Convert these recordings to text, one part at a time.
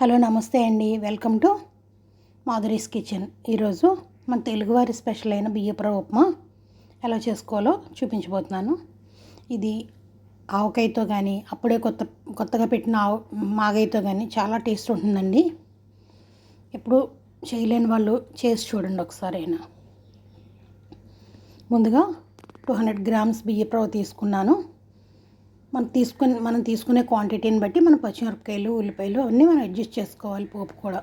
Hello నమస్తే అండి. Welcome to Madhuri's kitchen. ఈరోజు మన తెలుగువారి స్పెషల్ అయిన బియ్యపుర ఉప్మా ఎలా చేసుకోవాలో చూపించబోతున్నాను. ఇది ఆవకాయతో కానీ అప్పుడే కొత్త కొత్తగా పెట్టిన ఆవు మాగాయతో కానీ చాలా టేస్ట్ ఉంటుందండి. ఎప్పుడు చేయలేని వాళ్ళు చేసి చూడండి ఒకసారి అయినా. ముందుగా టూ హండ్రెడ్ గ్రామ్స్ బియ్యప్రవ తీసుకున్నాను. మనం తీసుకుని మనం తీసుకునే క్వాంటిటీని బట్టి మనం పచ్చిమిరపకాయలు ఉల్లిపాయలు అన్నీ మనం అడ్జస్ట్ చేసుకోవాలి పోపు కూడా.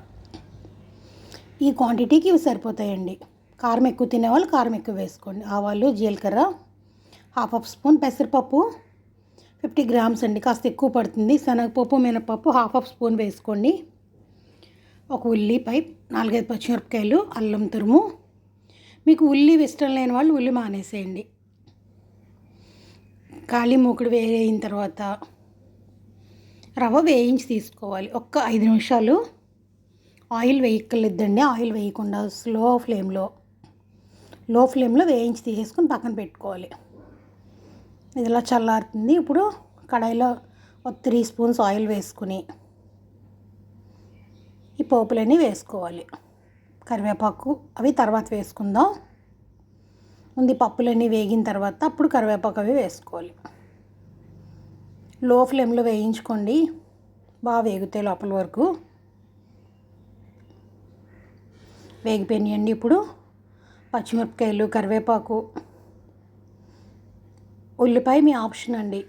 ఈ క్వాంటిటీకి ఇవి సరిపోతాయండి. కారం ఎక్కువ తినేవాళ్ళు కారం ఎక్కువ వేసుకోండి. ఆవాలు జీలకర్ర హాఫ్ హాఫ్ స్పూన్ పెసరపప్పు ఫిఫ్టీ గ్రామ్స్ అండి. కాస్త ఎక్కువ పడుతుంది. శనగపప్పు మినపప్పు హాఫ్ హాఫ్ స్పూన్ వేసుకోండి. ఒక ఉల్లిపాయ నాలుగైదు పచ్చిమిరపకాయలు అల్లం తురుము. మీకు ఉల్లి ఇష్టం లేని వాళ్ళు ఉల్లి మానేసేయండి. ఖాళీ మూకుడు వేయిన తర్వాత రవ్వ వేయించి తీసుకోవాలి. ఒక్క ఐదు నిమిషాలు ఆయిల్ వేయక్కర్లేదండి. ఆయిల్ వేయకుండా స్లో ఫ్లేమ్లో లో ఫ్లేమ్లో వేయించి తీసేసుకొని పక్కన పెట్టుకోవాలి. ఇది ఇలా చల్లారుతుంది. ఇప్పుడు కడాయిలో ఒక త్రీ స్పూన్స్ ఆయిల్ వేసుకుని ఈ పోపులన్నీ వేసుకోవాలి. కరివేపాకు అవి తర్వాత వేసుకుందాం. ఉంది పప్పులన్నీ వేగిన తర్వాత అప్పుడు కరివేపాకు అవి వేసుకోవాలి. లో ఫ్లేమ్లో వేయించుకోండి. బాగా వేగుతాయి లోపల వరకు. వేగిపోయినాయండి ఇప్పుడు. పచ్చిమిరపకాయలు కరివేపాకు. ఉల్లిపాయ మీ ఆప్షన్ అండి.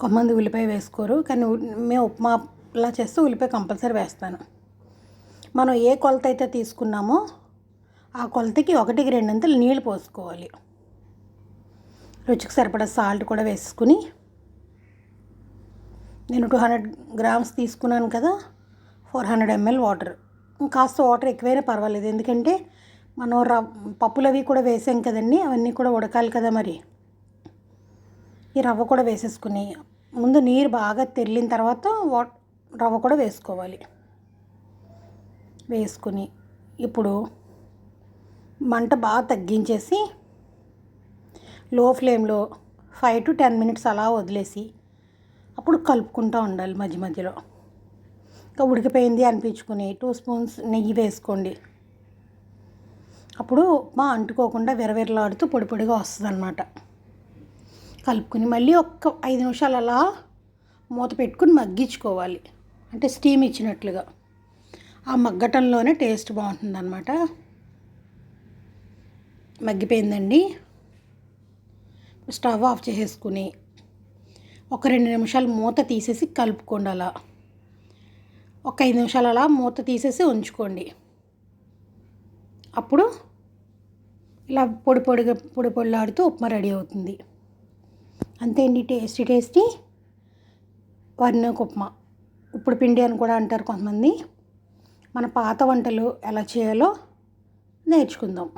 కొంతమంది ఉల్లిపాయ వేసుకోరు. కానీ మేము ఉప్మాలా చేస్తే ఉల్లిపాయ కంపల్సరీ వేస్తాను. మనం ఏ కొలత అయితే తీసుకున్నామో ఆ కొలతకి ఒకటికి రెండంతలు నీళ్ళు పోసుకోవాలి. రుచికి సరిపడా సాల్ట్ కూడా వేసుకుని నేను టూ హండ్రెడ్ గ్రామ్స్ తీసుకున్నాను కదా ఫోర్ హండ్రెడ్ ఎంఎల్ వాటర్. కాస్త వాటర్ ఎక్కువైనా పర్వాలేదు ఎందుకంటే మనం రవ్ పప్పులు అవి కూడా వేసాం కదండి అవన్నీ కూడా ఉడకాలి కదా మరి. ఈ రవ్వ కూడా వేసేసుకుని ముందు నీరు బాగా తెరిలిన తర్వాత వా రవ్వ కూడా వేసుకోవాలి. వేసుకుని ఇప్పుడు మంట బాగా తగ్గించేసి లో ఫ్లేమ్లో ఫైవ్ టు టెన్ మినిట్స్ అలా వదిలేసి అప్పుడు కలుపుకుంటూ ఉండాలి మధ్య మధ్యలో. ఇంకా ఉడికిపోయింది అనిపించుకుని టూ స్పూన్స్ నెయ్యి వేసుకోండి. అప్పుడు మా అంటుకోకుండా విరవిరలాడుతూ పొడి పొడిగా వస్తుంది అనమాట కలుపుకుని మళ్ళీ ఒక్క ఐదు నిమిషాలు అలా మూత పెట్టుకుని మగ్గించుకోవాలి. అంటే స్టీమ్ ఇచ్చినట్లుగా. ఆ మగ్గటంలోనే టేస్ట్ బాగుంటుందన్నమాట. మగ్గిపోయిందండి. స్టవ్ ఆఫ్ చేసేసుకుని ఒక రెండు నిమిషాలు మూత తీసేసి కలుపుకోండి అలా. ఒక ఐదు నిమిషాలు అలా మూత తీసేసి ఉంచుకోండి. అప్పుడు ఇలా పొడి పొడిగా పొడి పొడిలాడుతూ ఉప్మా రెడీ అవుతుంది. అంతే అండి టేస్టీ టేస్టీ వర్ణకు ఉప్మా. ఇప్పుడు పిండి అని కూడా అంటారు కొంతమంది. మన పాత వంటలు ఎలా చేయాలో నేర్చుకుందాం.